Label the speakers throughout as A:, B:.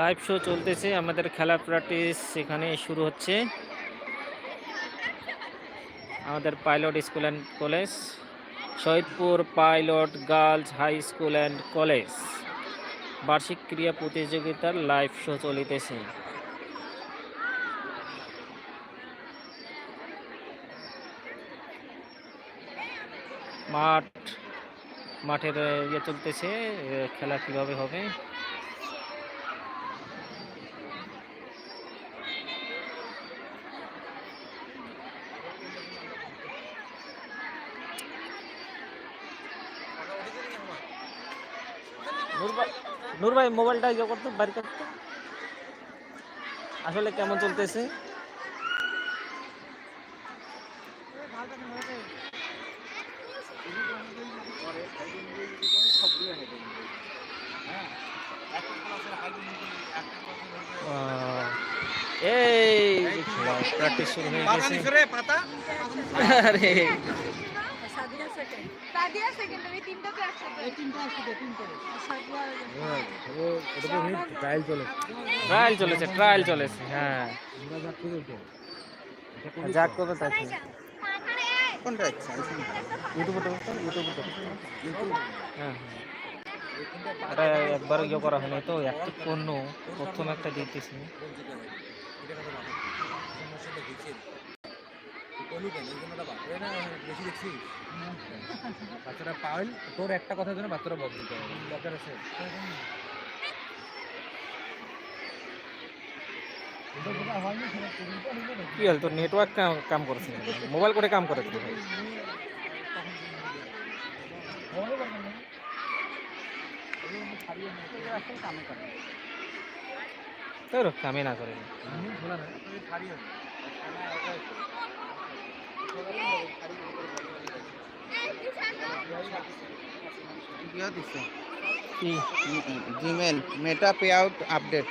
A: Live show চলতেছে, আমাদের খেলা প্র্যাকটিস এখানে শুরু হচ্ছে। আমাদের pilot school and college Shahidpur pilot girls high school and college বার্ষিক ক্রীড়া প্রতিযোগিতার লাইভ শো চলিতেছে। মাঠ, মাঠের ইয়ে চলতেছে খেলা কীভাবে হবে? নূর ভাই মোবাইলটা ইয়ে করতো বাড়ি করতো। আসলে কেমন চলতেছে? এই প্র্যাকটিস শুরু হয়ে গেছে। আরে।
B: সাদিয়া সেকেন্ডারি তিনটাতে একসাথে। তিনটা একসাথে তিনটা।
C: ট্রায়াল চলে
A: ট্রায়াল চলেছে। ট্রায়াল চলেছে হ্যাঁ। যাক করবে তাকে
C: কোনটা ইচ্ছা
A: ইউটিউবে তো ইউটিউবে তো। হ্যাঁ হ্যাঁ। এটা একবার ইয়ে করা হয়নি তো একটা পণ্য প্রথম একটা দিতেছি
C: বাচ্চারা পাওয়াল তোর একটা কথার জন্য বাচ্চারা বদল দরকার আছে?
A: কি হল তোর নেটওয়ার্ক কাম করছে না। মোবাইল করে কাম করে ভাই তোর কামে না করে। কি
C: Gmail Meta pay out update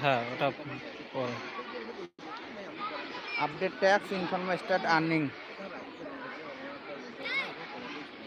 A: হ্যাঁ ওটা পরে
C: update tax information start earning